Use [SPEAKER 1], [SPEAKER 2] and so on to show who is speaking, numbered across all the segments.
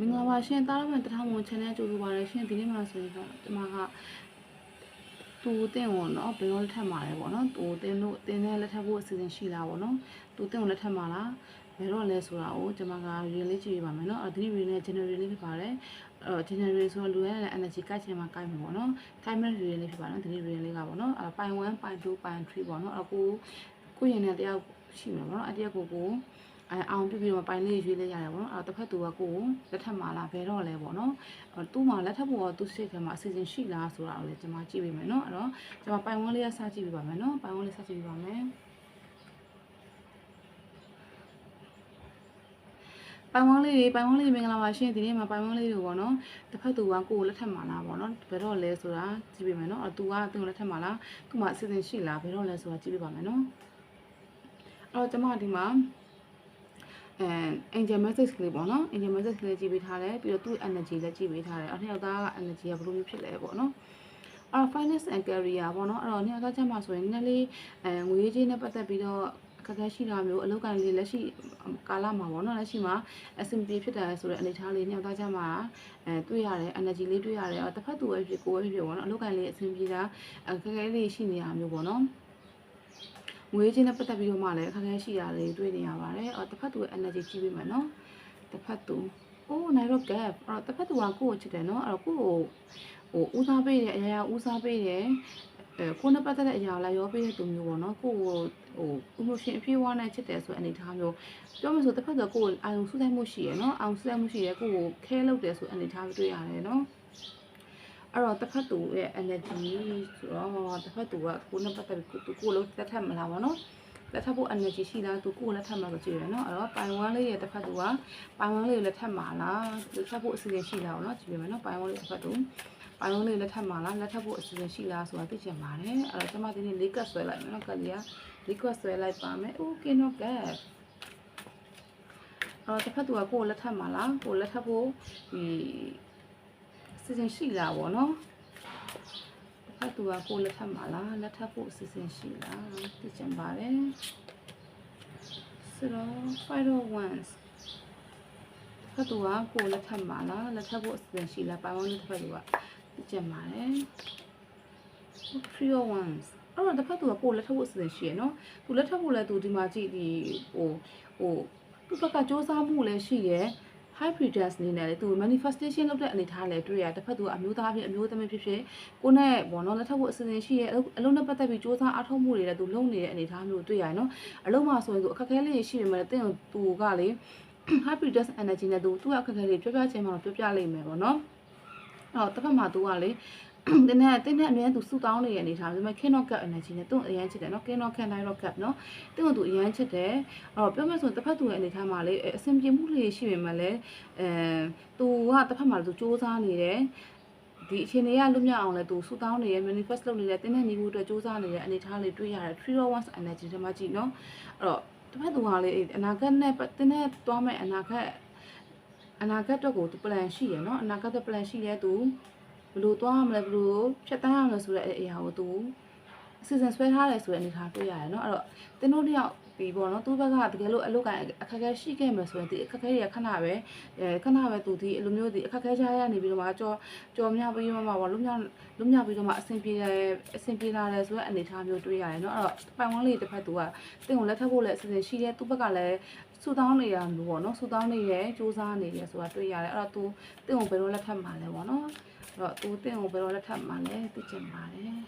[SPEAKER 1] မင်္ဂလာပါရှင်တားရမန်တထောင်မွန် channel ကြိုဆိုပါရရှင်ဒီနေ့မှာဆိုရင်တော့ကျွန်မကသူတင်ဝင်တော့ဘယ်လိုလက်ထပ်မှာလဲပေါ့နော်သူတင်လို့တင်တဲ့လက်ထပ်ဖို့အစီအစဉ်ရှိလားပေါ့နော်သူတင်ဝင်လက်ထပ်မှာလားဘယ်တော့လဲဆိုတာကိုကျွန်မကရေလေးကြည့်ရပါမယ်နော်အဲဒီရေနဲ့ generate လေးဖြစ်ပါတယ်အော် generate ဆိုတော့လူရတဲ့ energy ကိုက်ချင်မှာကိုက်မှာပေါ့နော်ကိုက်မဲ့ရေလေးဖြစ်ပါနော်ဒီရေလေးကပေါ့နော်အဲပိုင်1ပိုင်2ပိုင်3ပေါ့နော်အဲကိုကိုရင်တဲ့တယောက်ရှိမှာပေါ့နော်အတယောက်ကိုကို အဲအောင်ပြပြီးတော့ပိုင်လေးရွေးလိုက်ရတယ်ပေါ့နော်အဲတစ်ဖက်သူကကိုယ်လက်ထပ်မှာလားဘယ်တော့လဲပေါ့နော်အဲသူ့မှာလက်ထပ်ဖို့ကသူ့စိတ်ထဲမှာအစီအစဉ်ရှိလားဆိုတာကိုလည်းကျွန်မကြည့်ပေးမယ်နော်အဲ့တော့ကျွန်မပိုင်ဝန်းလေးကစကြည့်ပေးပါမယ်နော်ပိုင်ဝန်းလေးစကြည့်ပေးပါမယ်ပိုင်ဝန်းလေးတွေပိုင်ဝန်းလေးမင်္ဂလာပါရှင်ဒီနေ့မှာပိုင်ဝန်းလေးတွေပေါ့နော်တစ်ဖက်သူကကိုယ်လက်ထပ်မှာလားပေါ့နော်ဘယ်တော့လဲဆိုတာကြည့်ပေးမယ်နော်အဲသူကသူ့လက်ထပ်မှာလားသူ့မှာအစီအစဉ်ရှိလားဘယ်တော့လဲဆိုတာကြည့်ပေးပါမယ်နော်အဲ့တော့ကျွန်မဒီမှာ အဲ angel message ကလေးပေါ့နော် angel message ကလေးကြည့်ပေးထားတယ်ပြီးတော့သူ့ energy လည်းကြည့်ပေးထားတယ်အဲ့နှစ်ယောက်သားက energy ကဘယ်လိုမျိုးဖြစ်လဲပေါ့နော်အဲ့တော့ finance and career ပေါ့နော်အဲ့တော့နှစ်ယောက်သားချက်မှာဆိုရင်နည်းနည်းလေးအဲငွေကြေးနဲ့ပတ်သက်ပြီးတော့အခက်အခဲရှိတာမျိုးအလုပ်ကိုင်လေးလက်ရှိကာလမှာပေါ့နော်လက်ရှိမှာအဆင်ပြေဖြစ်တယ်ဆိုတဲ့အနေအထားလေးနှစ်ယောက်သားချက်မှာအဲတွေ့ရတယ် energy လေးတွေ့ရတယ်အဲ့တစ်ဖက်သူပဲဖြစ်ကိုယ်ပဲဖြစ်ပေါ့နော်အလုပ်ကိုင်လေးအဆင်ပြေတာအခက်အခဲလေးရှိနေတာမျိုးပေါ့နော် ငွေချင်းနဲ့ပတ်သက်ပြီးတော့မှလည်းအခက်အခဲရှိတာလေးတွေ့နေရပါတယ်အော်တစ်ဖက်သူရဲ့ energy ကြည့်ပေးမယ်နော်တစ်ဖက်သူအိုးနိုင်တော့ gap အဲ့တော့တစ်ဖက်သူကကိုယ့်ကိုချစ်တယ်နော်အဲ့တော့ကိုယ့်ကိုဟိုဦးစားပေးတယ်အရာရာဦးစားပေးတယ်အဲကိုယ်နဲ့ပတ်သက်တဲ့အရာလာရောပေးတဲ့သူမျိုးပေါ့နော်ကိုယ့်ကိုဟို emotion အပြည့်အဝနဲ့ချစ်တယ်ဆိုတဲ့အနေအထားမျိုးပြောမှဆိုတစ်ဖက်ကကိုယ်အာရုံစူးစိုက်မှုရှိရနော်အာရုံစူးစိုက်မှုရှိရကိုယ့်ကိုခဲလုပ်တယ်ဆိုတဲ့အနေအထားမျိုးတွေ့ရတယ်နော် အဲ့တော့တစ်ဖက်သူရဲ့ energy ဆိုတော့တစ်ဖက်သူကကိုယ်နဲ့ပတ်သက်ပြီးကိုကိုယ်လုံးတက်ထက်မလားပေါ့နော်လက်ထပ်ဖို့ energy ရှိလားသူကိုယ်လက်ထပ်မှာဆိုကြည့်ရနော်အဲ့တော့ပိုင်ဝမ်းလေးရဲ့တစ်ဖက်သူကပိုင်ဝမ်းလေးကိုလက်ထပ်မှာလားလက်ထပ်ဖို့အစီအစဉ်ရှိလားပေါ့နော်ကြည့်ရမယ်နော်ပိုင်ဝမ်းလေးတစ်ဖက်သူပိုင်ဝမ်းလေးလက်ထပ်မှာလားလက်ထပ်ဖို့အစီအစဉ်ရှိလားဆိုတာသိချင်ပါတယ်အဲ့တော့ကျွန်မဒီနေ့လေးကတ်ဆွဲလိုက်မယ်နော်ကလေးကလေးကတ်ဆွဲလိုက်ပါမယ် okay no gap အော်တစ်ဖက်သူကကိုယ်လက်ထပ်မှာလားကိုယ်လက်ထပ်ဖို့ဒီအ စီအစဉ်ရှိလားပေါ့နော်တစ်ဖက်သူကကိုယ်လက်ထပ်မှာလားလက်ထပ်ဖို့အစီအစဉ်ရှိလားသိချင်ပါတယ်ဆိုတော့ five ones တစ်ဖက်သူကကိုယ်လက်ထပ်မှာလားလက်ထပ်ဖို့အစီအစဉ်ရှိလားပိုင်ဝန်းတစ်ဖက်သူကသိချင်ပါတယ် three ones အဲ့တော့တစ်ဖက်သူကကိုယ်လက်ထပ်ဖို့အစီအစဉ်ရှိရနော်သူလက်ထပ်ဖို့လဲသူဒီမှာကြည့်ဒီဟိုဟိုသူ့ဘက်ကစ조사မှုလည်းရှိရယ် high pretense နေနဲ့လေသူ manifestation လုပ်တဲ့အနေထားလည်းတွေ့ရတစ်ဖက်သူကအမျိုးသားဖြစ်အမျိုးသမီးဖြစ်ဖြစ်ကိုနဲ့ဘောနော်လက်ထပ်ဖို့အစီအစဉ်ရှိရယ်အလုံးနဲ့ပတ်သက်ပြီးစ조사အားထုတ်မှုတွေလည်းသူလုပ်နေတဲ့အနေထားမျိုးတွေ့ရတယ်နော်အလုံးမှာဆိုရင်သူအခက်အခဲလေးတွေရှိပေမဲ့တင်းသူကလေ high pretense energy နဲ့သူသူ့အခက်အခဲတွေပြောပြချင်မှပြောပြလိမ့်မယ်ပေါ့နော်အဲ့တော့တစ်ဖက်မှာသူကလေ တင်းနဲ့တင်းနဲ့အမြဲသူစုတောင်းနေရအနေထားဒါပေမဲ့ king of cup energy နဲ့သူ့အရန်ချစ်တယ်နော် king of cup nine of cup နော်တင်းကသူအရန်ချစ်တယ်အဲ့တော့ပြောမယ်ဆိုရင်တစ်ဖက်သူရဲ့အနေထားမှာလေအဆင်ပြေမှုလေးရှိပေမဲ့လည်းအဲသူကတစ်ဖက်မှာသူစူးစမ်းနေတယ်ဒီအချိန်တွေကလွတ်မြောက်အောင်လဲသူစူတောင်းနေရ manifest လုပ်နေတယ်တင်းနဲ့ညီမှုအတွက်စူးစမ်းနေတဲ့အနေထားလေးတွေ့ရတယ်3 1 energy တွေမှာကြည့်နော်အဲ့တော့တစ်ဖက်သူကလေအနာဂတ်နဲ့တင်းနဲ့တွားမဲ့အနာဂတ်အနာဂတ်တော့ကိုသူ plan ရှိရနော်အနာဂတ်တဲ့ plan ရှိရဲသူ ဘယ်လိုသွားရမလဲဘယ်လိုဖြတ်တန်းရမလဲဆိုတဲ့အရာကိုသူအစီအစဉ်ဆွဲထားတယ်ဆိုတဲ့အနေထားတွေ့ရတယ်နော်အဲ့တော့တင်းတို့တယောက်ဒီပေါ့နော်သူ့ဘက်ကတကယ်လို့အလုပ်ကအခက်အခဲရှိခဲ့မှာဆိုရင်ဒီအခက်အခဲတွေကခဏပဲအဲခဏပဲသူဒီအလိုမျိုးဒီအခက်အခဲကြားရနေပြီးတော့မှကြော်ကြော်မြပြီးမှမှပေါ့လုံးမြောက်လုံးမြောက်ပြီးတော့မှအဆင်ပြေတယ်အဆင်ပြေလာတယ်ဆိုတဲ့အနေထားမျိုးတွေ့ရတယ်နော်အဲ့တော့ပိုင်ဝန်းလေးတစ်ဖက်သူကတင်းကိုလက်ထပ်ဖို့လည်းအစီအစဉ်ရှိတယ်သူ့ဘက်ကလည်းစူတောင်းနေရမျိုးပေါ့နော်စူတောင်းနေရစူးစမ်းနေရဆိုတာတွေ့ရတယ်အဲ့တော့သူတင်းကိုဘယ်လိုလက်ထပ်မှာလဲပေါ့နော် အဲ့တော့သူတင်းကိုဘယ်လိုလက်ထပ်မှာလဲသိချင်ပါတယ်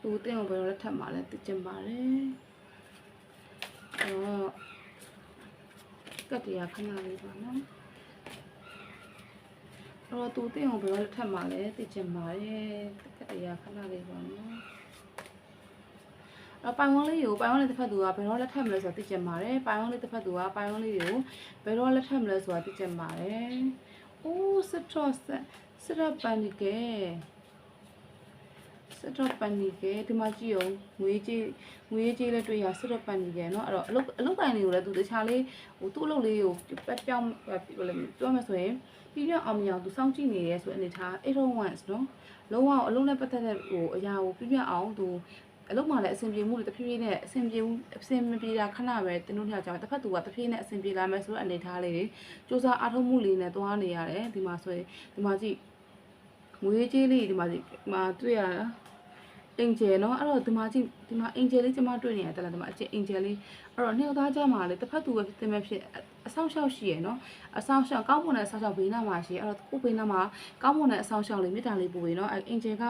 [SPEAKER 1] သူတင်းကိုဘယ်လိုလက်ထပ်မှာလဲသိချင်ပါတယ်အဲ့တော့ကတ်တရားခဏလေးပါနော်အဲ့တော့သူတင်းကိုဘယ်လိုလက်ထပ်မှာလဲသိချင်ပါတယ်ကတ်တရားခဏလေးပါနော် အပိုင်ဝန်းလေးကိုပိုင်ဝန်းလေးတစ်ဖက်သူကဘယ်တော့လက်ထပ်မလဲဆိုတာသိချင်ပါတယ်ပိုင်ဝန်းလေးတစ်ဖက်သူကပိုင်ဝန်းလေးကိုဘယ်တော့လက်ထပ်မလဲဆိုတာသိချင်ပါတယ်အိုးစတော့စတော့ပန်ဒီကေစတော့ပန်ဒီကေဒီမှာကြည့်အောင်ငွေကြေးငွေကြေးလည်းတွေ့ရစတော့ပန်ဒီကေเนาะအဲ့တော့အလုတ်အလုတ်ကိုင်လေးကိုလည်းသူတခြားလေးဟိုသူ့အလုတ်လေးကိုပက်ပြောင်းဘယ်လိုပြောမလဲဆိုရင်ပြီးပြအောင်မအောင်သူစောင့်ကြည့်နေရဲဆိုအနေထား801เนาะလုံးဝအလုံးနဲ့ပတ်သက်တဲ့ဟိုအရာကိုပြပြအောင်သူ အလုံးမှလည်းအဆင်ပြေမှုတွေတဖြည်းဖြည်းနဲ့အဆင်ပြေမှုအဆင်မပြေတာခဏပဲတင်းတို့နှစ်ယောက်ကြောင့်တစ်ဖက်သူကတဖြည်းဖြည်းနဲ့အဆင်ပြေလာမယ်ဆိုတဲ့အနေအထားလေးတွေစူးစမ်းအားထုတ်မှုလေးနဲ့သွားနေရတယ်ဒီမှာဆိုရင်ဒီမှာကြည့်ငွေကြေးလေးဒီမှာကြည့်ဒီမှာတွေ့ရတာအင်ဂျယ်နော်အဲ့တော့ဒီမှာကြည့်ဒီမှာအင်ဂျယ်လေးကျွန်မတွေ့နေရတယ်လားဒီမှာအင်ဂျယ်လေးအဲ့တော့နှစ်ယောက်သားကြမှာလေတစ်ဖက်သူပဲတင်မဲ့ဖြစ်အဆောင်ရှောက်ရှိရယ်နော်အဆောင်ရှောက်ကောင်းမွန်တဲ့အဆောင်ရှောက်ဘေးနားမှာရှိရအဲ့တော့ကိုဘေးနားမှာကောင်းမွန်တဲ့အဆောင်ရှောက်လေးမြစ်တာလေးပူရယ်နော်အဲ့အင်ဂျယ်က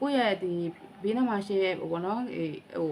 [SPEAKER 1] ကိုယ့်ရဲ့ဒီ ဘေးနားမှာရှိရဟိုဘောနော်အေးဟို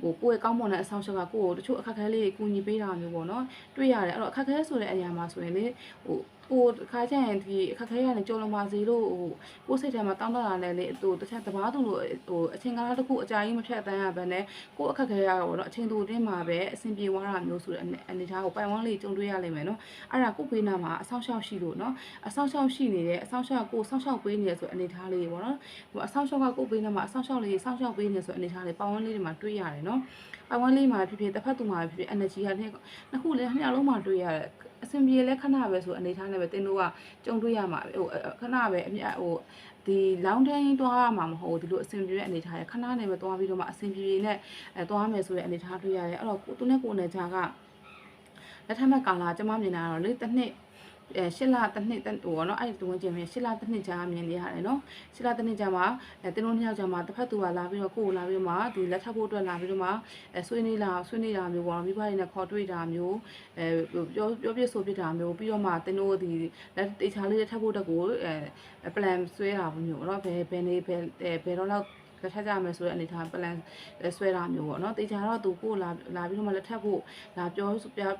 [SPEAKER 1] ဟိုကိုယ့်ရဲ့ကောင်းမွန်တဲ့အဆောင်ရှောက်ကကိုယ့်ကိုတချို့အခက်အခဲလေးတွေကူညီပေးတာမျိုးပေါ့နော်တွေ့ရတယ်အဲ့တော့အခက်အခဲဆိုတဲ့အရာမှာဆိုရင်လေဟို ကိုခါကျရင်ဒီအခက်ခဲရနေကြုံလုံးပါစေလို့ဟိုကိုစိတ်ထဲမှာတောင်းတတာလည်းလေဟိုတခြားတဘာသူလို့ဟိုအချိန်ကာလတစ်ခုအကြာကြီးမဖြတ်တန်းရဘဲနဲ့ကိုအခက်ခဲရတော့အချိန်တူတင်းမှာပဲအဆင်ပြေသွားတာမျိုးဆိုတဲ့အနေထားကိုပိုင်ဝန်းလေးကြုံတွေ့ရလိမ့်မယ်နော်အဲ့ဒါကိုဖေးနာမှာအဆောင်ရှောက်ရှိလို့နော်အဆောင်ရှောက်ရှိနေတယ်အဆောင်ရှောက်ကိုဆောက်ရှောက်ပေးနေရဆိုအနေထားလေးပေါ့နော်ဟိုအဆောင်ရှောက်ကကိုဖေးနာမှာအဆောင်ရှောက်လေးဆောက်ရှောက်ပေးနေဆိုအနေထားလေးပိုင်ဝန်းလေးတွေမှာတွေ့ရတယ်နော်ပိုင်ဝန်းလေးမှာဖြစ်ဖြစ်တစ်ဖက်သူမှာဖြစ်ဖြစ် energy ကနှစ်နှစ်ခုလည်းနှစ်လုံးမှာတွေ့ရတယ် အဆင်ပြေလဲခဏပဲဆိုအနေထားနဲ့ပဲတင်းတို့ကကြုံတွေ့ရမှာဟိုခဏပဲအမြဟိုဒီလောင်းတိုင်းသွားရမှာမဟုတ်ဒီလိုအဆင်ပြေတဲ့အနေထားရခဏနဲ့ပဲသွားပြီးတော့မှအဆင်ပြေပြေနဲ့အဲသွားမယ်ဆိုတဲ့အနေထားတွေ့ရတယ်အဲ့တော့သူနဲ့ကိုယ်နဲ့ကြားကလက်ထက်မဲ့ကာလာကျမမြင်တာတော့လေတစ်နှစ် အဲရှစ်လတစ်နှစ်ဟိုနော်အဲ့ဒီဝင်ကျင်မြင်ရှစ်လတစ်နှစ်ကြာမြင်နေရတယ်နော်ရှစ်လတစ်နှစ်ကြာမှာအဲတင်းတို့နှစ်ယောက်ကြာမှာတစ်ဖက်သူကလာပြီးတော့ကိုယ်ကိုလာပြီးတော့မှဒီလက်ထပ်ဖို့အတွက်လာပြီးတော့မှအဲဆွေးနွေးလာဆွေးနွေးတာမျိုးပေါ့မိဘတွေနဲ့ခေါ်တွေ့တာမျိုးအဲပြောပြောပြဆိုပြတာမျိုးပြီးတော့မှတင်းတို့ဒီလက်တေချာလေးလက်ထပ်ဖို့အတွက်ကိုအဲ plan ဆွဲတာမျိုးပေါ့နော်ဘယ်ဘယ်နေဘယ်ဘယ်တော့လောက် လက်ထပ်ကြမယ်ဆိုတဲ့အနေထား plan ဆွဲတာမျိုးပေါ့နော်တေချာတော့သူကိုလာလာပြီးတော့မှလက်ထပ်ဖို့လာပြော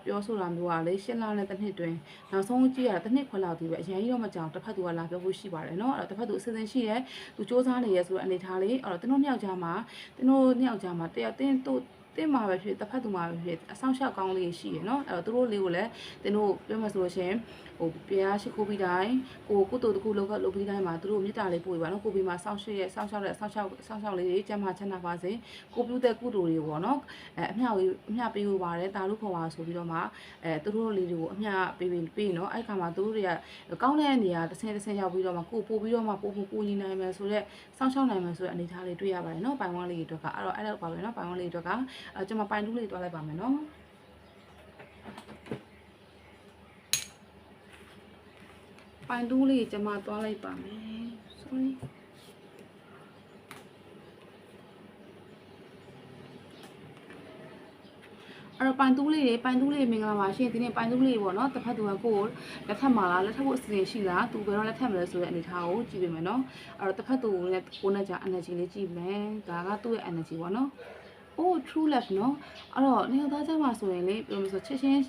[SPEAKER 1] ပြောဆိုတာမျိုးကလေရှင်းလာတဲ့တစ်နှစ်တွင်နောက်ဆုံးကြည့်ရတာတစ်နှစ်ခွက်လောက်ဒီပဲအရင်ကြီးတော့မကြောင်တစ်ဖက်သူကလာပြောဖို့ရှိပါတယ်နော်အဲ့တော့တစ်ဖက်သူအစီအစဉ်ရှိရဲသူစူးစမ်းနေရဲဆိုတဲ့အနေထားလေးအဲ့တော့တင်းတို့နှစ်ယောက်ကြားမှာတင်းတို့နှစ်ယောက်ကြားမှာတယောက်တင်းတို့တင်းမှာပဲဖြစ်တစ်ဖက်သူမှာပဲဖြစ်အဆောင်ရှောက်ကောင်းလေးရှိရယ်နော်အဲ့တော့သူတို့လေးကိုလည်းတင်းတို့ပြောမှဆိုလို့ရှိရင် ဟိုပြားရှိခိုးပြီးတိုင်းကိုကုတူတခုလောက်လောက်ပြီးတိုင်းမှာသူတို့မေတ္တာလေးပို့ပြပါနော်ကိုပြီးမှာစောင့်ရှေ့ရဲ့စောင့်ရှောက်တဲ့စောင့်ရှောက်စောင့်ရှောက်လေးတွေကျမ်းမာချမ်းသာပါစေကိုပြုတဲ့ကုတူတွေပေါ့နော်အဲအမျှဝေးအမျှပေးဖို့ပါတယ်တာလို့ခေါ်ပါဆိုပြီးတော့မှအဲသူတို့လေးတွေကိုအမျှပေးပေးပေးနော်အဲ့ခါမှာသူတို့တွေကကောင်းတဲ့နေရာတစ်ဆင့်တစ်ဆင့်ရောက်ပြီးတော့မှကိုပို့ပြီးတော့မှပို့ပို့ကိုညီနိုင်မယ်ဆိုတော့စောင့်ရှောက်နိုင်မယ်ဆိုတဲ့အနေအထားလေးတွေ့ရပါတယ်နော်ပိုင်ဝန်းလေးတွေအတွက်ကအဲ့တော့အဲ့တော့ပါပဲနော်ပိုင်ဝန်းလေးတွေအတွက်ကအဲကျွန်မပိုင်တူးလေးတွားလိုက်ပါမယ်နော် ပိုင်တူးလေးကျွန်မတွားလိုက်ပါမယ် sorry အဲ့တော့ပိုင်တူးလေးတွေပိုင်တူးလေးမင်္ဂလာပါရှင်ဒီနေ့ပိုင်တူးလေးပေါ့နော်တစ်ဖက်သူကကိုယ်လက်ထပ်မှာလားလက်ထပ်ဖို့အစီအစဉ်ရှိလားသူဘယ်တော့လက်ထပ်မလဲဆိုတဲ့အနေအထားကိုကြည့်ပေးမယ်နော်အဲ့တော့တစ်ဖက်သူနဲ့ကိုယ်နဲ့ကြာ energy လေးကြည့်မယ်ဒါကသူ့ရဲ့ energy ပေါ့နော် oh true love နော်အဲ့တော့နေရာသားကြမှာဆိုရင်လေပြောလို့ဆိုချစ်ချင်း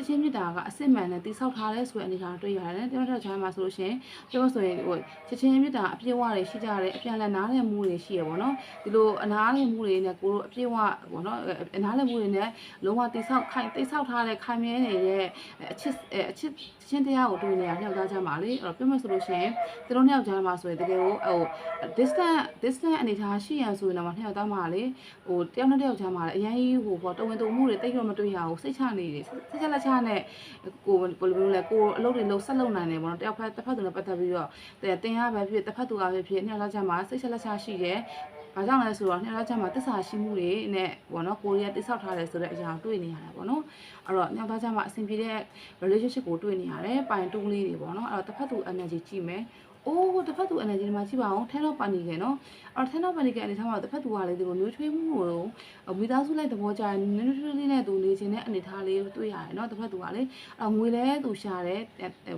[SPEAKER 1] ချစ်ချင်းမြတ်တာကအစစ်မှန်နဲ့တိဆောက်ထားလဲဆိုတဲ့အနေအထားတွေ့ရတယ်။တယောက်တစ်ချမ်းမှာဆိုလို့ရှိရင်ပြောဆိုရင်ဟိုချစ်ချင်းမြတ်တာအပြည့်အဝတွေရှိကြတယ်အပြန်လည်နားလည်မှုတွေရှိရပေါ့နော်။ဒီလိုအနားလည်မှုတွေနဲ့ကိုတို့အပြည့်အဝပေါ့နော်အနားလည်မှုတွေနဲ့လုံးဝတိဆောက်ခိုင်တိဆောက်ထားတဲ့ခိုင်မြဲနေတဲ့အချစ်အချစ်ချင်းတရားကိုတွေ့နေရနှစ်ယောက်သားကြမှာလေ။အဲ့တော့ပြောမှဆိုလို့ရှိရင်သူတို့နှစ်ယောက်ကြားမှာဆိုရင်တကယ်ကိုဟို distance distance အနေထားရှိရန်ဆိုရင်တော့နှစ်ယောက်သားမှာလေဟိုတယောက်နဲ့တယောက်ကြားမှာလည်းအရင်ကြီးဟိုပေါ့တဝင်တုံမှုတွေတိတ်တော့မတွေ့ရဘူးစိတ်ချနေတယ်စိတ်ချလက်ချနဲ့ကိုဘယ်လိုမျိုးလဲကိုအလုပ်တွေလုံးဆက်လုပ်နိုင်တယ်ပေါ့နော်တယောက်ဖက်တစ်ဖက်သူနဲ့ပတ်သက်ပြီးတော့တင်ရပဲဖြစ်တစ်ဖက်သူကပဲဖြစ်နှစ်ယောက်သားကြားမှာစိတ်ချလက်ချရှိတယ်ဘာကြောင့်လဲဆိုတော့နှစ်ယောက်ကြားမှာတစ္ဆာရှိမှုတွေနဲ့ပေါ့နော်ကိုရီးယားတိဆောက်ထားတယ်ဆိုတဲ့အရာတွေ့နေရတယ်ပေါ့နော်အဲ့တော့နှစ်ယောက်သားကြားမှာအဆင်ပြေတဲ့ relationship ကိုတွေ့နေရတယ်ပိုင်တူးလေးတွေပေါ့နော်အဲ့တော့တစ်ဖက်သူ energy ကြည့်မယ် အိုးတစ်ဖက်သူ energy ဒီမှာကြည့်ပါအောင်ထဲတော့ပန်နေကြနော်အဲ့တော့ထဲတော့ပန်နေကြအနေထားမှာတစ်ဖက်သူကလေဒီလိုမျိုးထွေးမှုကိုမိသားစုလိုက်သဘောကျနည်းနည်းထွေးလေးနဲ့သူနေခြင်းတဲ့အနေထားလေးတွေ့ရတယ်နော်တစ်ဖက်သူကလေအဲ့ငွေလဲသူရှာတယ်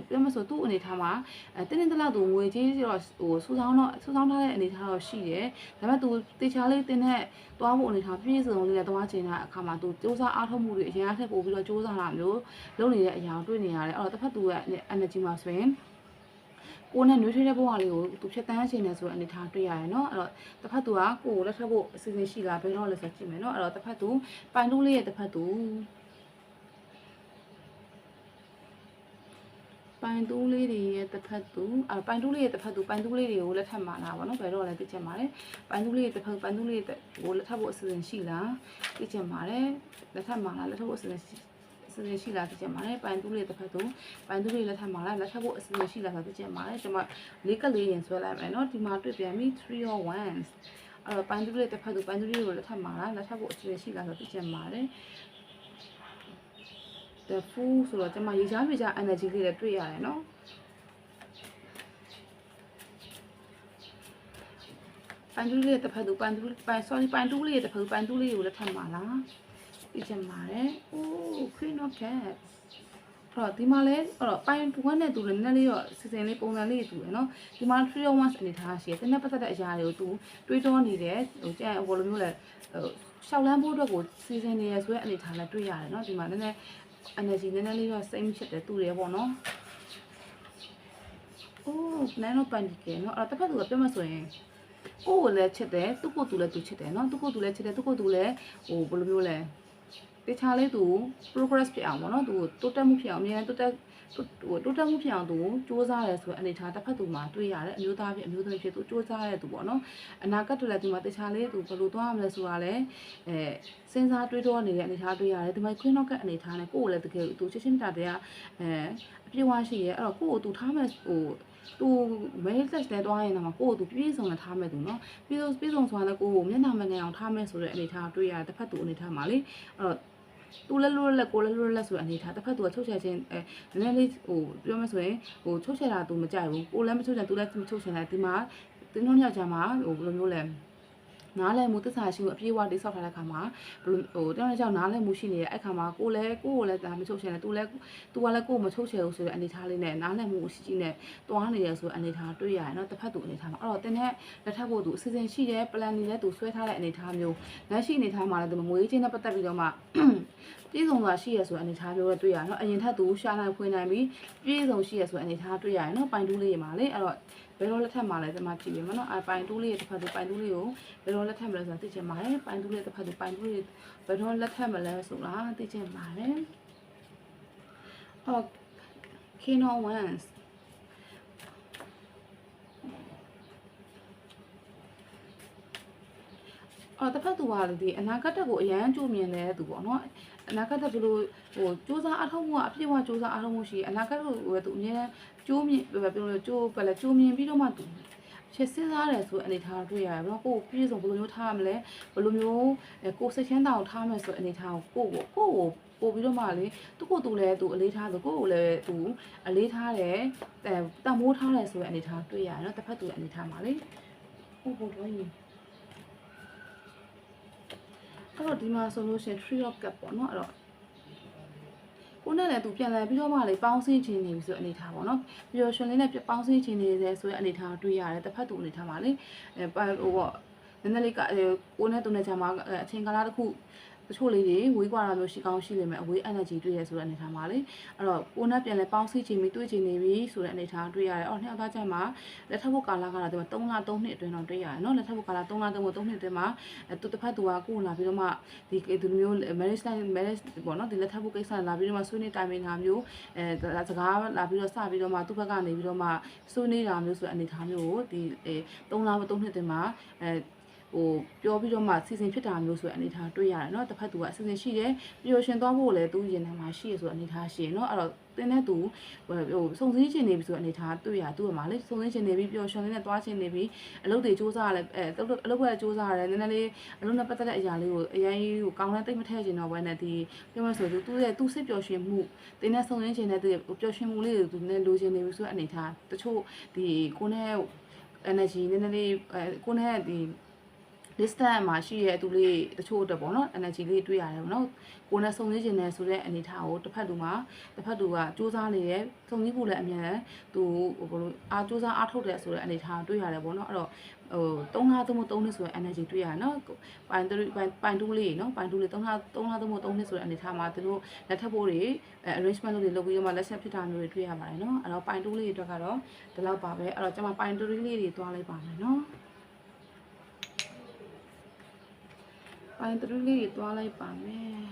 [SPEAKER 1] ပြောမဆိုသူ့အနေထားမှာအဲတင်းတင်းတလောက်သူငွေကြီးတော့ဟိုစူဆောင်းတော့စူဆောင်းထားတဲ့အနေထားတော့ရှိတယ်ဒါပေမဲ့သူတေချာလေးတင်းတဲ့သွားဖို့အနေထားပြည့်စုံလေးနဲ့သွားခြင်းတဲ့အခါမှာသူစူးစမ်းအားထုတ်မှုတွေအရင်အထက်ပို့ပြီးတော့စူးစမ်းတာမျိုးလုပ်နေတဲ့အရာတွေ့နေရတယ်အဲ့တော့တစ်ဖက်သူရဲ့ energy မှာဆိုရင် ကိုနဲ့နှွေးထွေးတဲ့ဘဝလေးကိုသူဖြတ်တန်းချင်တယ်ဆိုတဲ့အနေထားတွေ့ရတယ်နော်အဲ့တော့တစ်ဖက်သူကကိုကိုလက်ထပ်ဖို့အစီအစဉ်ရှိလားဘယ်တော့လဲဆိုကြည့်မယ်နော်အဲ့တော့တစ်ဖက်သူပိုင်တူးလေးရဲ့တစ်ဖက်သူပိုင်တူးလေးတွေရဲ့တစ်ဖက်သူအပိုင်တူးလေးရဲ့တစ်ဖက်သူပိုင်တူးလေးတွေကိုလက်ထပ်မှာလားဗောနော်ဘယ်တော့လဲသိချင်ပါတယ်ပိုင်တူးလေးရဲ့တစ်ဖက်ပိုင်တူးလေးကိုလက်ထပ်ဖို့အစီအစဉ်ရှိလားသိချင်ပါတယ်လက်ထပ်မှာလားလက်ထပ်ဖို့အစီအစဉ် အစီအစဉ်ရှိလားသိချင်ပါတယ်ပိုင်တူးလေးတစ်ဖက်သူပိုင်တူးလေးလက်ထပ်မှာလားလက်ထပ်ဖို့အစီအစဉ်ရှိလားဆိုသိချင်ပါတယ်ကျွန်မလေးကလေးရင်ဆွဲလိုက်မယ်နော်ဒီမှာတွေ့ပြန်ပြီ3 or 1အဲ့တော့ပိုင်းတူးလေးတစ်ဖက်သူပိုင်းတူးလေးကိုလက်ထပ်မှာလားလက်ထပ်ဖို့အစီအစဉ်ရှိလားဆိုတော့သိချင်ပါတယ် the full ဆိုတော့ကျွန်မရေချားပြေချာ energy လေးလည်းတွေ့ရတယ်နော်ပန်တူးလေးတစ်ဖက်သူပန်တူးပန် sorry ပန်တူးလေးတစ်ဖက်သူပန်တူးလေးကိုလက်ထပ်မှာလား သိချင်ပါတယ် oh queen of cat အဲ့တော့ဒီမှာလဲအဲ့တော့ပိုင်းတူကနဲ့တူလည်းနည်းနည်းလေးတော့စီစဉ်လေးပုံစံလေးတူတယ်နော်ဒီမှာ3 on 1အနေထားရှိတယ်တနေ့ပတ်သက်တဲ့အရာတွေကိုသူတွေးတောနေတယ်ဟိုကြံဟိုလိုမျိုးလဲဟိုရှောက်လန်းဖို့အတွက်ကိုစီစဉ်နေရဆိုတဲ့အနေထားလည်းတွေ့ရတယ်နော်ဒီမှာနည်းနည်း energy နည်းနည်းလေးတော့စိတ်မဖြစ်တယ်တူတယ်ပေါ့နော်အိုးနန်းတော့ပန်ဒီကဲနော်အဲ့တော့တစ်ဖက်သူကပြောမှဆိုရင်ကိုယ်ကိုလည်းချစ်တယ်သူ့ကိုယ်သူလည်းသူချစ်တယ်နော်သူ့ကိုယ်သူလည်းချစ်တယ်သူ့ကိုယ်သူလည်းဟိုဘယ်လိုမျိုးလဲ တေချာလေးသူကို progress ဖြစ်အောင်ပေါ့နော်သူကိုတိုးတက်မှုဖြစ်အောင်အများတိုးတက်ဟိုတိုးတက်မှုဖြစ်အောင်သူကိုစူးစမ်းရဲဆိုတဲ့အနေထားတစ်ဖက်သူမှာတွေ့ရတဲ့အမျိုးသားဖြစ်အမျိုးသမီးဖြစ်သူစူးစမ်းရဲသူပေါ့နော်အနာဂတ်တွေလည်းဒီမှာတေချာလေးသူဘယ်လိုသွားရမလဲဆိုတာလည်းအဲစဉ်းစားတွေးတောနေတဲ့အနေထားတွေ့ရတယ်ဒီမှာ queen of cup အနေထားနဲ့ကိုယ့်ကိုလည်းတကယ်သူချစ်ချင်းတာတဲ့အဲအပြည့်ဝရှိရဲအဲ့တော့ကိုယ့်ကိုသူထားမဲ့ဟိုသူ mail text နဲ့တွားရင်တော့ကိုယ့်ကိုသူပြည့်စုံနဲ့ထားမယ်သူနော်ပြည့်စုံပြည့်စုံဆိုတာလည်းကိုယ့်ကိုမျက်နှာမငယ်အောင်ထားမယ်ဆိုတဲ့အနေထားတွေ့ရတဲ့တစ်ဖက်သူအနေထားမှာလေအဲ့တော့ သူလည်းလွတ်လက်ကိုလည်းလွတ်လက်ဆိုတဲ့အနေထားတစ်ဖက်သူကချုပ်ချယ်ခြင်းအဲနည်းနည်းလေးဟိုပြောမှဆိုရင်ဟိုချုပ်ချယ်တာသူမကြိုက်ဘူးကိုလည်းမချုပ်ချယ်သူလည်းမချုပ်ချယ်တယ်ဒီမှာတင်းတို့ညောက်ကြမှာဟိုဘယ်လိုမျိုးလဲ နားလည်မှုသစ္စာရှိမှုအပြည့်အဝတိဆောက်ထားတဲ့ခါမှာဘလို့ဟိုတယောက်တစ်ယောက်နားလည်မှုရှိနေတဲ့အဲ့ခါမှာကိုလည်းကိုကိုလည်းဒါမချုပ်ချယ်နဲ့သူလည်းသူကလည်းကိုကိုမချုပ်ချယ်ဘူးဆိုတဲ့အနေထားလေးနဲ့နားလည်မှုရှိရှိနဲ့တွားနေရဆိုတဲ့အနေထားတွေ့ရတယ်နော်တစ်ဖက်သူအနေထားမှာအဲ့တော့တင်းတဲ့တစ်ထပ်ကိုသူအစီအစဉ်ရှိတဲ့ plan တွေနဲ့သူဆွဲထားတဲ့အနေထားမျိုးလက်ရှိအနေထားမှာလည်းဒီငွေချင်းနဲ့ပတ်သက်ပြီးတော့မှ ပြည်စုံတာရှိရဆိုတဲ့အနေထားပြောရတွေ့ရနော်အရင်ထက်သူရှာလိုက်ဖွင့်နိုင်ပြီးပြည်စုံရှိရဆိုတဲ့အနေထားတွေ့ရတယ်နော်ပိုင်တူးလေးရမှာလေအဲ့တော့ဘယ်လိုလက်ထပ်မှာလဲဒီမှာကြည့်ပြီးမနော်အပိုင်တူးလေးရတစ်ဖက်သူပိုင်တူးလေးကိုဘယ်လိုလက်ထပ်မလဲဆိုတာသိချင်ပါတယ်ပိုင်တူးလေးတစ်ဖက်သူပိုင်တူးလေးဘယ်လိုလက်ထပ်မလဲဆိုတာသိချင်ပါတယ်အော် Kino Wands ။အော်တစ်ဖက်သူကလေဒီအနာဂတ်တက်ကိုအရန်ကြိုမြင်တဲ့သူပေါ့နော် အနာဂတ်တက်ဘယ်လိုဟိုစူးစမ်းအထောက်မှုကအပြည့်အဝစူးစမ်းအထောက်မှုရှိအနာဂတ်ကိုပဲသူအမြဲကြိုးမြင်ဘယ်လိုကြိုးပဲလဲကြိုးမြင်ပြီးတော့မှသူချက်စဉ်းစားတယ်ဆိုအနေထားတွေ့ရတယ်ပေါ့ကိုပြည့်စုံဘယ်လိုမျိုးထားရမလဲဘယ်လိုမျိုးကိုစိတ်ချမ်းသာအောင်ထားမယ်ဆိုအနေထားကိုကိုကိုကိုပို့ပြီးတော့မှလေသူ့ကိုယ်သူလည်းသူအလေးထားသူကိုယ့်ကိုလည်းသူအလေးထားတယ်အဲတမိုးထားတယ်ဆိုတဲ့အနေထားတွေ့ရတယ်နော်တစ်ဖက်သူရဲ့အနေထားမှာလေဟုတ်ဟုတ်တော့ရင် အဲ့တော့ဒီမှာဆိုလို့ရှိရင် tree of cup ပေါ့နော်အဲ့တော့ကိုနဲ့လည်းသူပြန်လဲပြီးတော့မှလေပေါင်းစည်းခြင်းနေပြီဆိုအနေထားပေါ့နော်ပြီးတော့ရှင်လေးနဲ့ပေါင်းစည်းခြင်းနေတယ်ဆိုတဲ့အနေထားတွေ့ရတယ်တစ်ဖက်သူအနေထားမှာလေအဲဟိုပေါ့နည်းနည်းလေးကကိုနဲ့သူနဲ့ကြာမှာအချိန်ကာလတစ်ခု တချို့လေးတွေဝေးကွာတာမျိုးရှိကောင်းရှိနေမယ်အဝေး energy တွေ့ရဆိုတဲ့အနေထားမှာလေအဲ့တော့ကိုနဲ့ပြန်လဲပေါင်းစည်းခြင်းပြီးတွေ့ခြင်းနေပြီဆိုတဲ့အနေထားတွေ့ရတယ်အော်နှစ်ယောက်သားကျမှလက်ထပ်ဖို့ကာလကတော့ဒီမှာ3လ3နှစ်အတွင်းတော့တွေ့ရတယ်နော်လက်ထပ်ဖို့ကာလ3လ3ဖို့3နှစ်အတွင်းမှာသူတစ်ဖက်သူကကိုလာပြီးတော့မှဒီဒီလိုမျိုး marriage life marriage ပေါ့နော်ဒီလက်ထပ်ဖို့ကိစ္စလာပြီးတော့မှဆွေးနွေးတိုင်ပင်တာမျိုးအဲစကားလာပြီးတော့စပြီးတော့မှသူ့ဘက်ကနေပြီးတော့မှဆွေးနွေးတာမျိုးဆိုတဲ့အနေထားမျိုးကိုဒီ3လ3နှစ်အတွင်းမှာအဲ ဟိုပြောပြီးတော့မှစီစဉ်ဖြစ်တာမျိုးဆိုတဲ့အနေထားတွေ့ရတယ်เนาะတစ်ဖက်သူကအစီအစဉ်ရှိတယ်ပျော်ရွှင်သွားဖို့လည်းသူရင်ထဲမှာရှိရဆိုတဲ့အနေထားရှိရเนาะအဲ့တော့တင်းတဲ့သူဟိုစုံစည်းခြင်းနေပြီဆိုတဲ့အနေထားတွေ့ရသူ့မှာလေစုံစည်းခြင်းနေပြီပျော်ရွှင်နေတဲ့သွားခြင်းနေပြီအလုပ်တွေစူးစမ်းရလဲအဲအလုပ်ကစူးစမ်းရတယ်နည်းနည်းလေးအလုပ်နဲ့ပတ်သက်တဲ့အရာလေးကိုအရင်ဟိုကောင်းတဲ့တိတ်မထည့်ခြင်းတော့ဘဲနဲ့ဒီပြောမှဆိုသူသူ့ရဲ့သူ့စိတ်ပျော်ရွှင်မှုတင်းတဲ့စုံစည်းခြင်းနဲ့သူပျော်ရွှင်မှုလေးတွေသူနဲ့လိုချင်နေပြီဆိုတဲ့အနေထားတချို့ဒီကိုနဲ့ energy နည်းနည်းလေးအဲကိုနဲ့ဒီ distance မှာရှိရဲ့အတူလေးတချို့အတွက်ပေါ့နော် energy လေးတွေ့ရတယ်ပေါ့နော်ကိုယ်နဲ့စုံစည်းခြင်းနဲ့ဆိုတဲ့အနေထားကိုတစ်ဖက်သူမှာတစ်ဖက်သူကစူးစမ်းနေတယ်စုံစည်းဖို့လည်းအများသူဟိုဘလိုအားစူးစမ်းအားထုတ်တယ်ဆိုတဲ့အနေထားတွေ့ရတယ်ပေါ့နော်အဲ့တော့ဟို3လားသုံးသုံးနှစ်ဆိုတဲ့ energy တွေ့ရတယ်နော်ပိုင်တူပိုင်ပိုင်တူလေးနော်ပိုင်တူလေး3လား3လားသုံးသုံးနှစ်ဆိုတဲ့အနေထားမှာသူတို့လက်ထပ်ဖို့တွေ arrangement လုပ်တွေလုပ်ပြီးတော့မှလက်ဆက်ဖြစ်တာမျိုးတွေတွေ့ရပါတယ်နော်အဲ့တော့ပိုင်တူလေးတွေအတွက်ကတော့ဒီလောက်ပါပဲအဲ့တော့ကျွန်မပိုင်တူလေးတွေတွားလိုက်ပါမယ်နော် ပိုင်းတရလေးတွေတွားလိုက်ပါမယ်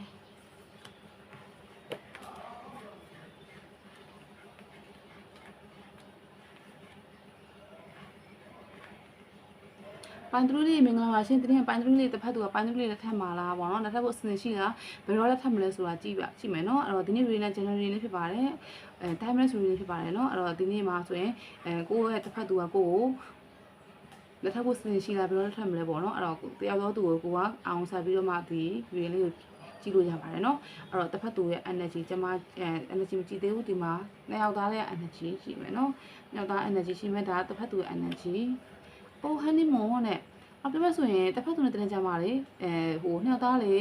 [SPEAKER 1] ပိုင်းတရလေးမင်္ဂလာပါရှင်တင်းပိုင်းတရလေးတစ်ဖက်သူကပိုင်းတရလေးလက်ထပ်မှာလားပေါ့နော်လက်ထပ်ဖို့အစဉ်ရှိတာဘယ်တော့လက်ထပ်မလဲဆိုတာကြည့်ပါကြည့်မယ်နော်အဲ့တော့ဒီနေ့ reading နဲ့ January လေးဖြစ်ပါတယ်အဲ timeless reading ဖြစ်ပါတယ်နော်အဲ့တော့ဒီနေ့မှာဆိုရင်အဲကိုယ့်ရဲ့တစ်ဖက်သူကကိုယ့်ကို လက်ထပ်ဖို့စင်ရှိလာပြီးတော့လက်ထပ်မလဲပေါ့နော်အဲ့တော့တယောက်တော့သူကိုကိုကအောင်စားပြီးတော့မှဒီဗီဒီယိုလေးကိုကြည့်လို့ရပါတယ်เนาะအဲ့တော့တစ်ဖက်သူရဲ့ energy ကျမအဲ energy မကြည့်သေးဘူးဒီမှာနှစ်ယောက်သားရဲ့ energy ရှိမယ်เนาะနှစ်ယောက်သား energy ရှိမယ်ဒါတစ်ဖက်သူရဲ့ energy အို honeymoon နဲ့ ။နောက်ပြမဲ့ဆိုရင်တစ်ဖက်သူနဲ့တနေ့ကြမှာလေအဲဟိုနှစ်သားလေ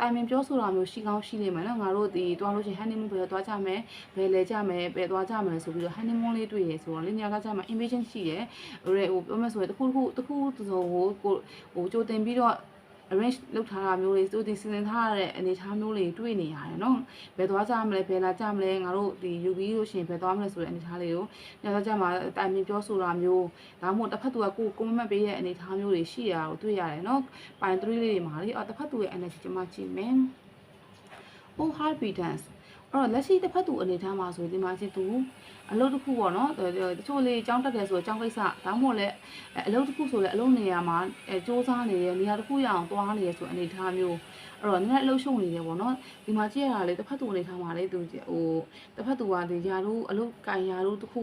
[SPEAKER 1] တိုင်ပင်ပြောဆိုတာမျိုးရှိကောင်းရှိနေမှာနော်ငါတို့ဒီသွားလို့ရှိရင် honeymoon ဘယ်သွားကြမယ်ဘယ်လဲကြမယ်ဘယ်သွားကြမယ်ဆိုပြီးတော့ honeymoon လေးတွေ့ရဆိုတော့လင်းညာကကြမှာ invitation ရှိတယ်။ဟိုပြမဲ့ဆိုရင်တစ်ခုတစ်ခုတစ်ခုသုံးကိုကိုဟိုကြိုတင်ပြီးတော့ arrange လုပ်ထားတာမျိုးတွေသူဒီစီစဉ်ထားတဲ့အနေအထားမျိုးတွေတွေ့နေရတယ်နော်ဘယ်သွားကြမလဲဘယ်လာကြမလဲငါတို့ဒီယူပြီးလို့ရှိရင်ဘယ်သွားမလဲဆိုတဲ့အနေအထားလေးကိုညသွားကြမှာတိုင်ပင်ပြောဆိုတာမျိုးဒါမှမဟုတ်တစ်ဖက်သူကကိုကွန်မန့်ပေးတဲ့အနေအထားမျိုးတွေရှိရတာကိုတွေ့ရတယ်နော်ပိုင်3လေးတွေမှာလေအော်တစ်ဖက်သူရဲ့ energy ကျွန်မကြည့်မယ် oh heart beat dance အဲ့တော့လက်ရှိတစ်ဖက်သူအနေထားမှာဆိုရင်ဒီမှာချင်းသူအလုပ်တစ်ခုပေါ့နော်တချို့လေးအကြောင်းတက်တယ်ဆိုတော့အကြောင်းကိစ္စဒါမှမဟုတ်လည်းအလုပ်တစ်ခုဆိုလည်းအလုပ်နေရာမှာအဲစူးစမ်းနေတယ်နေရာတစ်ခုရအောင်သွားနေရဆိုအနေထားမျိုးအဲ့တော့နည်းနည်းအလုပ်ရှုံနေတယ်ပေါ့နော်ဒီမှာကြည့်ရတာလေတစ်ဖက်သူအနေထားမှာလေသူဟိုတစ်ဖက်သူကဒီယာတို့အလုပ်ကင်ယာတို့တစ်ခု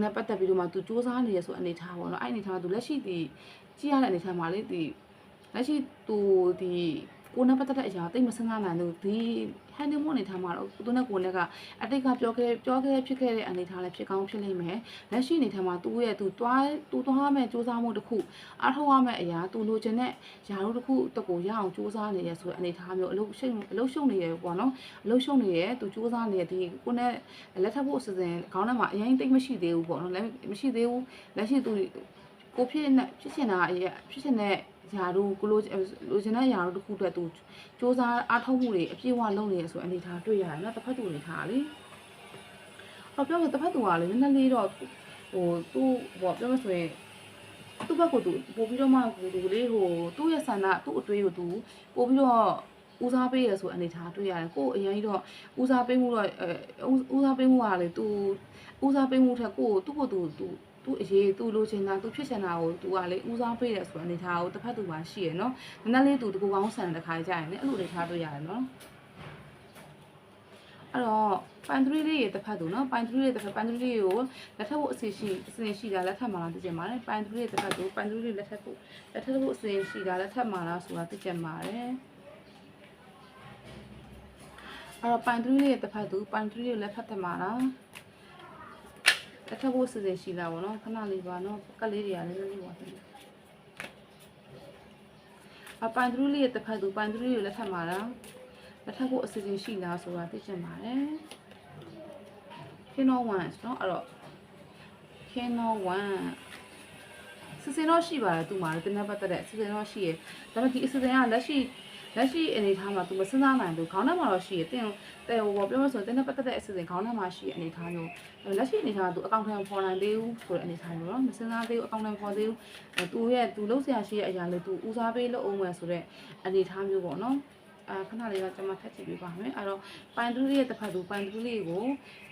[SPEAKER 1] နဲ့ပတ်သက်ပြီးတော့မှသူစူးစမ်းနေရဆိုအနေထားပေါ့နော်အဲ့အနေထားကသူလက်ရှိဒီကြည့်ရတဲ့အနေထားမှာလေဒီလက်ရှိသူဒီ ကိုနဲ့ပတ်သက်တဲ့အရာတိတ်မစမ်းနိုင်ဘူးဒီဟန်နီမွန်နေထားမှာတော့သူနဲ့ကိုနဲ့ကအတိတ်ကပြောခဲ့ပြောခဲ့ဖြစ်ခဲ့တဲ့အနေထားလည်းဖြစ်ကောင်းဖြစ်လိမ့်မယ်လက်ရှိနေထားမှာသူ့ရဲ့သူတွားသူတွားမဲ့စူးစမ်းမှုတစ်ခုအားထုတ်ရမယ့်အရာသူလိုချင်တဲ့ຢာတို့တစ်ခုတကူရအောင်စူးစမ်းနေရဆိုတဲ့အနေထားမျိုးအလုပ်ရှုံအလုပ်ရှုံနေရပေါ့နော်အလုပ်ရှုံနေရသူစူးစမ်းနေဒီကိုနဲ့လက်ထပ်ဖို့အစီအစဉ်ခေါင်းထဲမှာအရင်တိတ်မရှိသေးဘူးပေါ့နော်လက်မရှိသေးဘူးလက်ရှိသူကိုဖြစ်နေဖြစ်ချင်တာအရာဖြစ်ချင်တဲ့ ယာတို့ကိုလိုလိုချင်တဲ့ယာတို့တစ်ခုအတွက်သူစ조사အားထုတ်မှုတွေအပြည့်အဝလုပ်နေရဆိုအနေထားတွေ့ရတယ်နော်တစ်ဖက်သူအနေထားလေဟောပြောလို့တစ်ဖက်သူကလေနည်းနည်းလေးတော့ဟိုသူ့ဟောပြောမဆိုရင်သူ့ဘက်ကသူပို့ပြီးတော့မှကိုသူလေးဟိုသူ့ရဲ့ဆန္ဒသူ့အတွေးကိုသူပို့ပြီးတော့ဦးစားပေးရဆိုအနေထားတွေ့ရတယ်ကိုအရင်ကြီးတော့ဦးစားပေးမှုတော့အဲဦးစားပေးမှုကလေသူဦးစားပေးမှုထက်ကိုသူ့ကိုသူသူ သူ့အရေးသူလိုချင်တာသူဖြစ်ချင်တာကိုသူကလေဦးစားပေးတယ်ဆိုတဲ့အနေထားကိုတစ်ဖက်သူပါရှိရနော်နည်းနည်းလေးသူတကူကောင်းဆန်တဲ့ခါကြရင်လည်းအဲ့လိုအနေထားတွေ့ရတယ်နော်အဲ့တော့ပိုင်3လေးရဲ့တစ်ဖက်သူနော်ပိုင်3လေးတစ်ဖက်ပိုင်3လေးကိုလက်ထပ်ဖို့အစီရှိအစီရှိတာလက်ထပ်မှာလားသိကြမှာလေပိုင်3လေးတစ်ဖက်သူပိုင်3လေးလက်ထပ်ဖို့လက်ထပ်ဖို့အစီရှိတာလက်ထပ်မှာလားဆိုတာသိကြမှာလေအဲ့တော့ပိုင်3လေးရဲ့တစ်ဖက်သူပိုင်3လေးကိုလက်ဖက်သက်မှာလား လက်ထပ်ဖို့စီစဉ်ရှိလာပါတော့ခဏလေးပါနော်ကက်လေးတွေကလည်းလေးလေးပါတယ်အပိုင်သူလေးရဲ့တစ်ဖက်သူပိုင်သူလေးကိုလက်ထပ်မှာလားလက်ထပ်ဖို့အစီအစဉ်ရှိလားဆိုတာသိချင်ပါတယ်ခင်းတော့1เนาะအဲ့တော့ခင်းတော့1စီစဉ်တော့ရှိပါတယ်သူမှာတင်းနဲ့ပတ်သက်တဲ့အစီအစဉ်တော့ရှိရဒါပေမဲ့ဒီအစီအစဉ်ကလက်ရှိ လက်ရှိအနေထားမှာသူမစဉ်းစားနိုင်ဘူးခေါင်းထဲမှာတော့ရှိရတင်တဲ့ဟိုပြောမဆိုတင်းနဲ့ပတ်သက်တဲ့အစီအစဉ်ခေါင်းထဲမှာရှိရအနေထားမျိုးလက်ရှိအနေထားကသူအကောင့်ထဲမှာပေါ်နိုင်သေးဘူးဆိုတဲ့အနေထားမျိုးနော်မစဉ်းစားသေးဘူးအကောင့်ထဲမှာပေါ်သေးဘူးသူရဲ့သူလုံးဆရာရှိရဲ့အရာလေးသူဦးစားပေးလို့အောင်မယ်ဆိုတဲ့အနေထားမျိုးပေါ့နော်အာခဏလေးတော့ကျွန်မထပ်ကြည့်ပေးပါမယ်အဲ့တော့ပိုင်တူလေးရဲ့တစ်ဖက်သူပိုင်တူလေးကို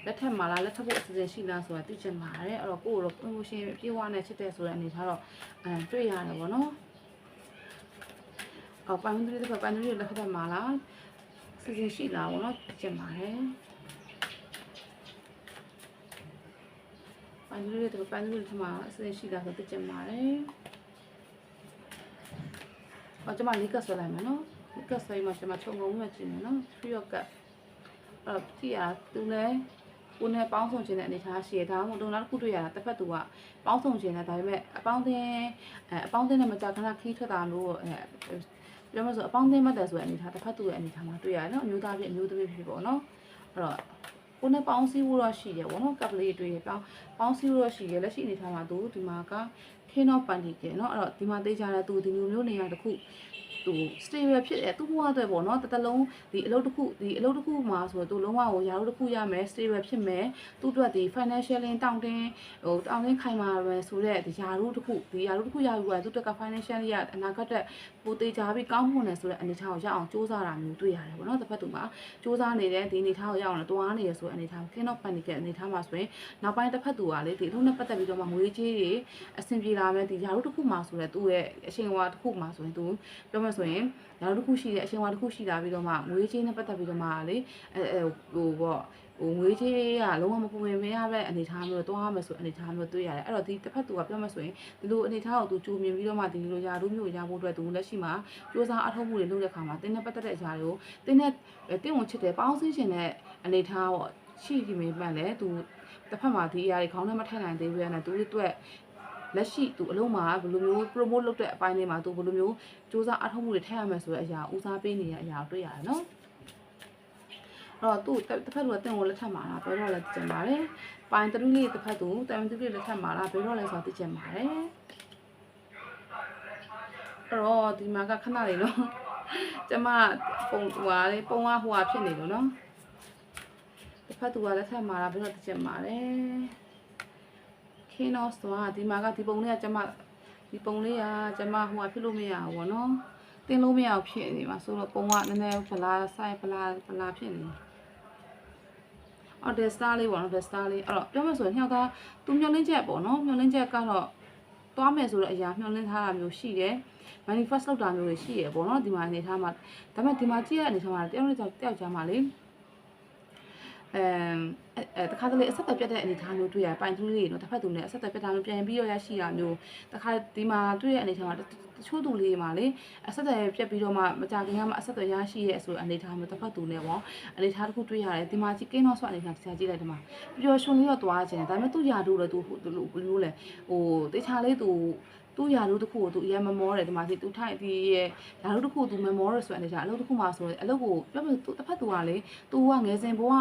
[SPEAKER 1] လက်ထက်မှာလားလက်ထပ်ဖို့အစီအစဉ်ရှိလားဆိုတာသိချင်ပါတယ်အဲ့တော့ကိုယ့်ကိုတော့ promotion ပြေဝနဲ့ချစ်တဲ့ဆိုတဲ့အနေထားတော့အဲတွေ့ရတယ်ပေါ့နော် အော်ပိုင်တူလေးတစ်ဖက်ပိုင်တူလေးလက်ထက်မှာလားစီစဉ်ရှိလားပေါ့နော်သိချင်ပါတယ်ပိုင်တူလေးတစ်ဖက်ပိုင်တူလေးတစ်မှာအစီအစဉ်ရှိလားဆိုသိချင်ပါတယ်အော်ကျွန်မလေးကဆွဲလိုက်မယ်နော်ကတ်ဆိုင်မှာကျွန်မခြုံငုံမှကျင်တယ်နော်3 your cut အဲ့တော့ကြည့်ရသူလည်းကိုနဲ့ပေါင်းဆောင်ခြင်းတဲ့အနေထားရှိရဒါမှမဟုတ်တော့နောက်တစ်ခုတွေ့ရတာတစ်ဖက်သူကပေါင်းဆောင်ခြင်းနဲ့ဒါပေမဲ့အပေါင်းအသင်းအဲအပေါင်းအသင်းနဲ့မကြာခဏခီးထွက်တာလို့အဲ ပြောမှဆိုအပေါင်းအသင်းမသက်ဆိုတဲ့အနေထားတစ်ဖက်သူရဲ့အနေထားမှာတွေ့ရတယ်နော်အမျိုးသားဖြစ်အမျိုးသမီးဖြစ်ပေါ့နော်အဲ့တော့ကိုနဲ့ပေါင်းစည်းဖို့တော့ရှိတယ်ဗောနော်ကပ်လေးတွေ့ရပေါင်းပေါင်းစည်းဖို့တော့ရှိတယ်လက်ရှိအနေထားမှာသူဒီမှာကခင်းတော့ပန်တီကဲနော်အဲ့တော့ဒီမှာသိကြတဲ့သူဒီမျိုးမျိုးနေရာတစ်ခု သူ stable ဖြစ်တယ်သူ့ဘဝအတွက်ပေါ့နော်တစ်တလုံးဒီအလုပ်တစ်ခုဒီအလုပ်တစ်ခုမှာဆိုတော့သူလုံးဝကိုရာလို့တစ်ခုရမယ် stable ဖြစ်မယ်သူ့အတွက်ဒီ financially တောင်းတင်းဟိုတောင်းတင်းခိုင်မာပဲဆိုတော့ဒီရာလို့တစ်ခုဒီရာလို့တစ်ခုရပြီးတော့သူ့အတွက်က financially ရအနာဂတ်အတွက်ပိုသေးချာပြီးကောင်းမွန်တယ်ဆိုတဲ့အနေအထားကိုရအောင်စူးစမ်းတာမျိုးတွေ့ရတယ်ပေါ့နော်တစ်ဖက်သူမှာစူးစမ်းနေတဲ့ဒီအနေအထားကိုရအောင်တွားနေရဆိုတဲ့အနေအထားကို king of panic အနေအထားမှာဆိုရင်နောက်ပိုင်းတစ်ဖက်သူကလေဒီအလုပ်နဲ့ပတ်သက်ပြီးတော့မှငွေကြေးတွေအဆင်ပြေလာမယ်ဒီရာလို့တစ်ခုမှာဆိုတော့သူ့ရဲ့အချိန်ဝါတစ်ခုမှာဆိုရင်သူပြောမှဆိုရင်နောက်တစ်ခုရှိတယ်အရှင်ဝါတစ်ခုရှိလာပြီးတော့မှငွေချင်းနဲ့ပတ်သက်ပြီးတော့မှလေအဲဟိုပေါ့ ဟိုငွေချေးကလုံးဝမပူဝင်မရတဲ့အနေအထားမျိုးတော့မယ်ဆိုအနေအထားမျိုးတွေ့ရတယ်အဲ့တော့ဒီတစ်ဖက်သူကပြောမှဆိုရင်ဒီလိုအနေအထားကိုသူကြိုမြင်ပြီးတော့မှဒီလိုຢာတို့မျိုးရဖို့အတွက်သူလက်ရှိမှာစ조사အထောက်မှုတွေလုပ်တဲ့ခါမှာတင်းနဲ့ပတ်သက်တဲ့အရာတွေကိုတင်းနဲ့တင်းဝင်ချစ်တယ်ပေါင်းစည်းခြင်းတဲ့အနေအထားပေါ့ရှိကြည့်မိမှန်လဲသူတစ်ဖက်မှာဒီအရာတွေခေါင်းထဲမထည့်နိုင်သေးဘူးရတဲ့သူတို့အတွက် လက်ရှိသူအလုံးမှာဘယ်လိုမျိုး promote လုပ်တဲ့အပိုင်းတွေမှာသူဘယ်လိုမျိုးစ조사အထောက်မှုတွေထည့်ရမယ်ဆိုတဲ့အရာဦးစားပေးနေတဲ့အရာကိုတွေ့ရတယ်နော်အဲ့တော့သူ့တစ်ဖက်ကတင့်ကိုလက်ထပ်မှာလားဘယ်တော့လဲကြင်ပါတယ်။ပိုင်တရူးလေးတစ်ဖက်သူတိုင်တရူးလေးလက်ထပ်မှာလားဘယ်တော့လဲဆိုတော့သိချင်ပါတယ်။အဲ့တော့ဒီမှာကခဏလေးနော်။ကျမပုံဟွာလေးပုံကဟွာဖြစ်နေလို့နော်။တစ်ဖက်သူကလက်ထပ်မှာလားဘယ်တော့သိချင်ပါတယ်။ ခင်းတော့ဆိုတာဒီမှာကဒီပုံလေးကကျမဒီပုံလေးကကျမဟိုဟာဖြစ်လို့မရဘူးဗောနော်။တင်လို့မရအောင်ဖြစ်နေမှာဆိုတော့ပုံကနည်းနည်းဗလာဆိုင်ဗလာဗလာဖြစ်နေတယ်အော်ဒက်စတာလေးပေါ့နော်ဒက်စတာလေးအဲ့တော့ပြောမှဆိုရင်ညောက်သားသူမျောလင်းချက်ပေါ့နော်မျောလင်းချက်ကတော့သွားမယ်ဆိုတော့အရာမျောလင်းထားတာမျိုးရှိတယ် manifest လုပ်တာမျိုးတွေရှိရပေါ့နော်ဒီမှာအနေထားမှာဒါပေမဲ့ဒီမှာကြည့်ရတဲ့အနေထားမှာတယောက်နဲ့တယောက်တယောက်ကြားမှာလေ အဲအဲတခါတလေအဆက်အသွယ်ပြတ်တဲ့အနေအထားမျိုးတွေ့ရပိုင်သူလေးနော်တစ်ဖက်သူနဲ့အဆက်အသွယ်ပြတ်တာမျိုးပြန်ပြီးတော့ရရှိတာမျိုးတခါဒီမှာတွေ့ရတဲ့အနေအထားမှာတချို့သူလေးမှာလေအဆက်အသွယ်ပြတ်ပြီးတော့မှမကြခင်ကမှအဆက်အသွယ်ရရှိရဲဆိုတဲ့အနေအထားမျိုးတစ်ဖက်သူနဲ့ပေါ့အနေအထားတစ်ခုတွေ့ရတယ်ဒီမှာကြည့်ကင်းတော့ဆိုအနေအထားဆရာကြည့်လိုက်ဒီမှာပျော်ရွှင်လေးတော့သွားခြင်းဒါပေမဲ့သူ့ယာတို့လည်းသူသူလိုဘယ်လိုလဲဟိုတေချာလေးသူသူ့ယာတို့တစ်ခုကိုသူအရင်မမောတယ်ဒီမှာစီသူထိုက်ဒီရဲ့ယာတို့တစ်ခုသူမမောရဆိုတဲ့အနေထားအလုပ်တစ်ခုမှဆိုရင်အလုပ်ကိုပြောပြသူတစ်ဖက်သူကလေသူကငယ်စဉ်ဘဝ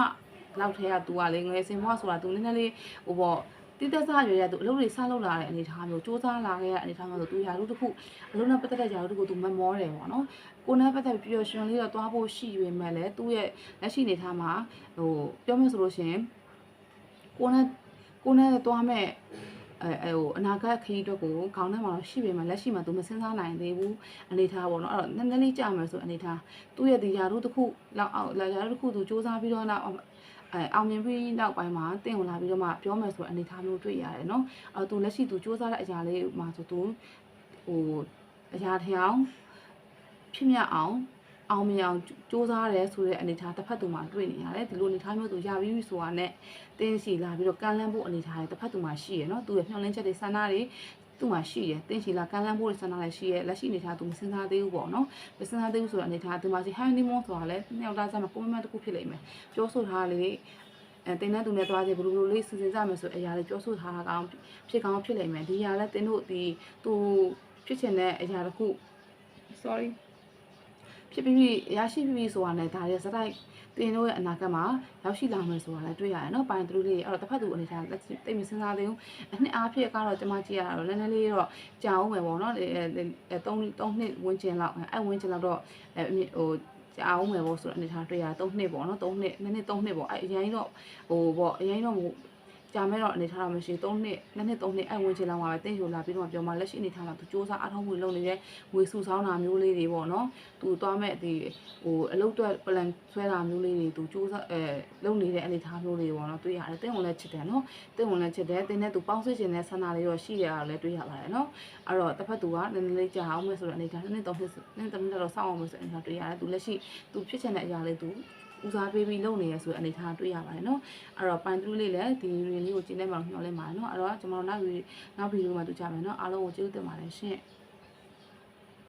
[SPEAKER 1] လောက်ထဲကသူကလေငယ်စဉ်ဘဝဆိုတာသူနည်းနည်းလေးဟိုပေါ့တိတက်စားရွယ်ရသူအလုပ်တွေစလုပ်လာတဲ့အနေအထားမျိုးစူးစမ်းလာခဲ့ရတဲ့အနေအထားမျိုးဆိုသူယာတို့တစ်ခုအလုပ်နဲ့ပတ်သက်တဲ့ယာတို့တစ်ခုသူမမောတယ်ပေါ့နော်ကိုနဲ့ပတ်သက်ပြီးပျော်ရွှင်လေးတော့တွားဖို့ရှိရွေမဲ့လေသူ့ရဲ့လက်ရှိအနေထားမှာဟိုပြောမယ်ဆိုလို့ရှိရင်ကိုနဲ့ကိုနဲ့တွားမဲ့အဲအဲဟိုအနာဂတ်ခရီးအတွက်ကိုခေါင်းထဲမှာတော့ရှိပေမဲ့လက်ရှိမှာသူမစဉ်းစားနိုင်သေးဘူးအနေထားပေါ့နော်အဲ့တော့နည်းနည်းလေးကြာမယ်ဆိုအနေထားသူ့ရဲ့ဒီယာတို့တစ်ခုလောက်အောက်လာယာတို့တစ်ခုသူစူးစမ်းပြီးတော့နောက် အဲအောင်မြင်ပြီးနောက်ပိုင်းမှာတင့်ဝင်လာပြီးတော့မှပြောမယ်ဆိုအနေထားမျိုးတွေ့ရတယ်နော်အဲသူလက်ရှိသူစူးစမ်းတဲ့အရာလေးမှာဆိုသူဟိုအရာထအောင်ဖြစ်မြအောင်အောင်မြင်အောင်စူးစမ်းရဲဆိုတဲ့အနေထားတစ်ဖက်သူမှာတွေ့နေရတယ်ဒီလိုအနေထားမျိုးသူရပြီးပြီဆိုတာနဲ့တင်းစီလာပြီးတော့ကမ်းလှမ်းဖို့အနေထားတွေတစ်ဖက်သူမှာရှိရနော်သူရဲ့မျှော်လင့်ချက်တွေဆန္ဒတွေ သူ့မှာရှိရတင်းချီလာကမ်းလှမ်းဖို့ဆန္ဒလည်းရှိရလက်ရှိအနေထားသူမစဉ်းစားသေးဘူးပေါ့နော်မစဉ်းစားသေးဘူးဆိုတော့အနေထားဒီမှာစီဟန်နီမွန်ဆိုတာလည်းနှစ်ယောက်သားကြမှာပုံမှန်တစ်ခုဖြစ်လိမ့်မယ်ပြောဆိုထားလေအဲတင်းနဲ့သူနဲ့သွားကြဘယ်လိုလိုလေးစီစဉ်ကြမယ်ဆိုအရာလေးပြောဆိုထားတာကောင်းဖြစ်ကောင်းဖြစ်လိမ့်မယ်ဒီຢာလည်းတင်းတို့ဒီသူဖြစ်ချင်တဲ့အရာတစ်ခု sorry ဖြစ်ပြီးပြီရရှိပြီးပြီဆိုတာနဲ့ဒါရဲ့စတိုက် တင်တို့ရဲ့အနာဂတ်မှာရောက်ရှိလာမယ်ဆိုတာလည်းတွေ့ရတယ်နော်ပိုင်းသူတို့လေးအဲ့တော့တစ်ဖက်သူအနေထားတိတ်မစဉ်းစားသေးဘူးအနှစ်အားဖြင့်ကတော့ကျွန်မကြည့်ရတာတော့နည်းနည်းလေးတော့ကြာအောင်ပဲပေါ့နော်အဲ3 3နှစ်ဝန်းကျင်လောက်အဲ့ဝန်းကျင်လောက်တော့အဲဟိုကြာအောင်မယ်ပေါ့ဆိုတော့အနေထားတွေ့ရ3နှစ်ပေါ့နော်3နှစ်နည်းနည်း3နှစ်ပေါ့အဲ့အရင်တော့ဟိုပေါ့အရင်တော့ ကြာမဲ့တော့အနေထားတော့မရှိ3နှစ်နှစ်နှစ်3နှစ်အဲ့ဝင်ချင်လောက်မှာပဲတင်းယူလာပြီးတော့ပြောမှလက်ရှိအနေထားမှာသူစ조사အားထုတ်မှုလုပ်နေတဲ့ငွေစုဆောင်းတာမျိုးလေးတွေပေါ့နော်သူသွားမဲ့ဒီဟိုအလုပ်အတွက် plan ဆွဲတာမျိုးလေးတွေသူစ조사အဲလုပ်နေတဲ့အနေထားမျိုးလေးပေါ့နော်တွေ့ရတယ်တင်းဝင်လည်းချစ်တယ်နော်တင်းဝင်လည်းချစ်တယ်တင်းနဲ့သူပေါင်းစည်းခြင်းနဲ့ဆန္ဒလေးတော့ရှိရတာလည်းတွေ့ရပါတယ်နော်အဲ့တော့တစ်ဖက်သူကနည်းနည်းလေးကြာအောင်မယ်ဆိုတဲ့အနေထားနှစ်နှစ်3နှစ်နှစ်3နှစ်တော့စောင့်အောင်မယ်ဆိုတဲ့အနေထားတွေ့ရတယ်သူလက်ရှိသူဖြစ်ချင်တဲ့အရာလေးသူ ဦးစားပေးပြီးလုပ်နေရဆိုတဲ့အနေထားတွေ့ရပါတယ်နော်အဲ့တော့ပိုင်သူလေးလည်းဒီ reel လေးကိုကျင်းထဲမှာမျှော်လင့်ပါတယ်နော်အဲ့တော့ကျွန်တော်နောက်နောက်ဗီဒီယိုမှာတွေ့ကြမယ်နော်အားလုံးကိုကျေးဇူးတင်ပါတယ်ရှင်